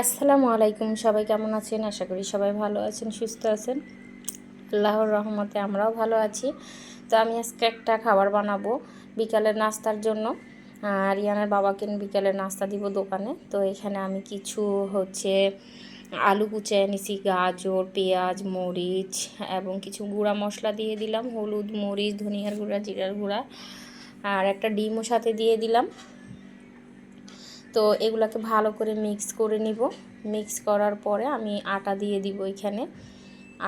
আসসালামু আলাইকুম, সবাই কেমন আছেন? আশা করি সবাই ভালো আছেন, সুস্থ আছেন। আল্লাহর রহমতে আমরাও ভালো আছি। তো আমি আজকে একটা খাবার বানাবো বিকালের নাস্তার জন্য। আর রিয়ানের বাবাকে বিকালের নাস্তা দিব দোকানে। তো এখানে আমি কিছু হচ্ছে আলু কুচে নিছি গাজর, পেঁয়াজ, মরিচ এবং কিছু গুঁড়া মশলা দিয়ে দিলাম, হলুদ, মরিচ, ধনিয়ার গুঁড়া, জিরার গুঁড়া আর একটা ডিমও সাথে দিয়ে দিলাম। তো এগুলাকে ভালো করে মিক্স করে নিব। মিক্স করার পরে আমি আটা দিয়ে দিব এখানে।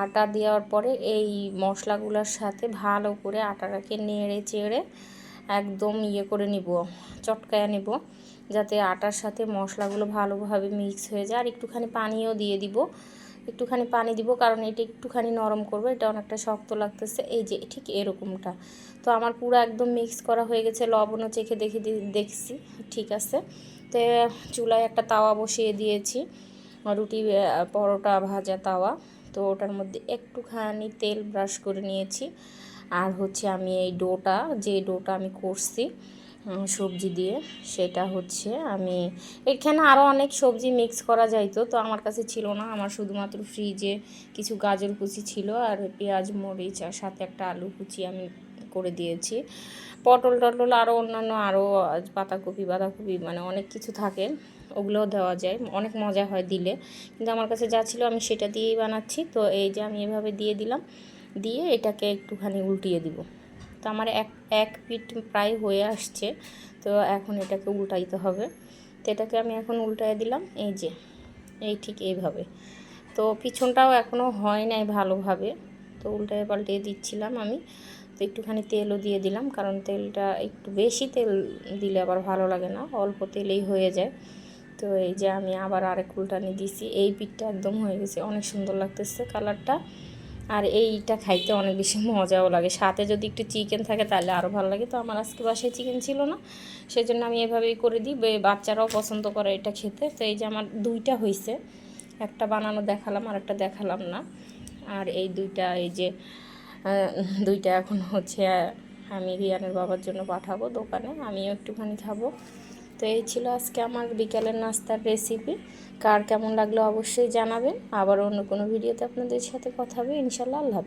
আটা দেওয়ার পরে এই মশলাগুলোর সাথে ভালো করে আটাটাকে নেড়ে চেড়ে একদম ইয়ে করে নিব, চটকায়া নেব, যাতে আটার সাথে মশলাগুলো ভালোভাবে মিক্স হয়ে যায়। আর একটুখানি পানিও দিয়ে দিব। একটুখানি পানি দিব, কারণ এটা একটুখানি নরম করবে, এটা অনেকটা শক্ত লাগতেছে। এই যে, ঠিক এরকমটা। তো আমার পুরো একদম মিক্স করা হয়ে গেছে, লবণও চেখে দেখে দেখছি, ঠিক আছে। তো চুলায় একটা তাওয়া বসিয়ে দিয়েছি, রুটি পরোটা, ভাজা তাওয়া। তো ওটার মধ্যে একটুখানি তেল ব্রাশ করে নিয়েছি। আর হচ্ছে আমি এই ডোটা, যে ডোটা আমি করছি সবজি দিয়ে। সেটা হচ্ছে আমি এখানে আরও অনেক সবজি মিক্স করা যাইতো তো আমার কাছে ছিল না। আমার শুধুমাত্র ফ্রিজে কিছু গাজর কুচি ছিল আর পেঁয়াজ, মরিচ আর সাথে একটা আলু কুচি আমি করে দিয়েছি। পটল টটল আরও অন্যান্য আরও পাতাকপি, বাঁধাকপি মানে অনেক কিছু থাকে, ওগুলোও দেওয়া যায়। অনেক মজা হয় দিলে। কিন্তু আমার কাছে যা ছিল আমি সেটা দিয়েই বানাচ্ছি। তো এই যে আমি এভাবে দিয়ে দিলাম, দিয়ে এটাকে একটুখানি উল্টিয়ে দিব। তো আমার এক এক পিঠ প্রায় হয়ে আসছে। তো এখন এটাকে উল্টাইতে হবে। তো এটাকে আমি এখন উল্টাই দিলাম। এই যে, এই ঠিক এইভাবে। তো পিছনটাও এখনও হয় নাই ভালোভাবে। তো উল্টায় পাল্টে দিচ্ছিলাম আমি। তো একটুখানি তেলও দিয়ে দিলাম, কারণ তেলটা একটু বেশি তেল দিলে আবার ভালো লাগে না। অল্প তেলেই হয়ে যায়। তো এই যে আমি আবার আরেক উল্টানি দিছি। এই পিঠটা একদম হয়ে গেছে। অনেক সুন্দর লাগতেছে কালারটা। আর এইটা খাইতে অনেক বেশি মজাও লাগে। সাথে যদি একটু চিকেন থাকে তাহলে আরও ভালো লাগে। তো আমার আজকে বাসায় চিকেন ছিল না সেই জন্য আমি এভাবেই করে দিই। বাচ্চারাও পছন্দ করে এটা খেতে। তো এই যে আমার দুইটা হয়েছে একটা বানানো দেখালাম আর একটা দেখালাম না। আর এই দুইটা, এই যে দুইটা এখন হচ্ছে, আমি রিয়ানের বাবার জন্য পাঠাবো দোকানে। আমিও একটুখানি খাব। তো এই ছিল আজকে আমার বিকালের নাস্তার রেসিপি কার কেমন লাগল অবশ্যই জানাবেন। আবার অন্য কোনো ভিডিওতে আপনাদের সাথে কথা হবে। ইনশাল্লাহ, আল্লাহ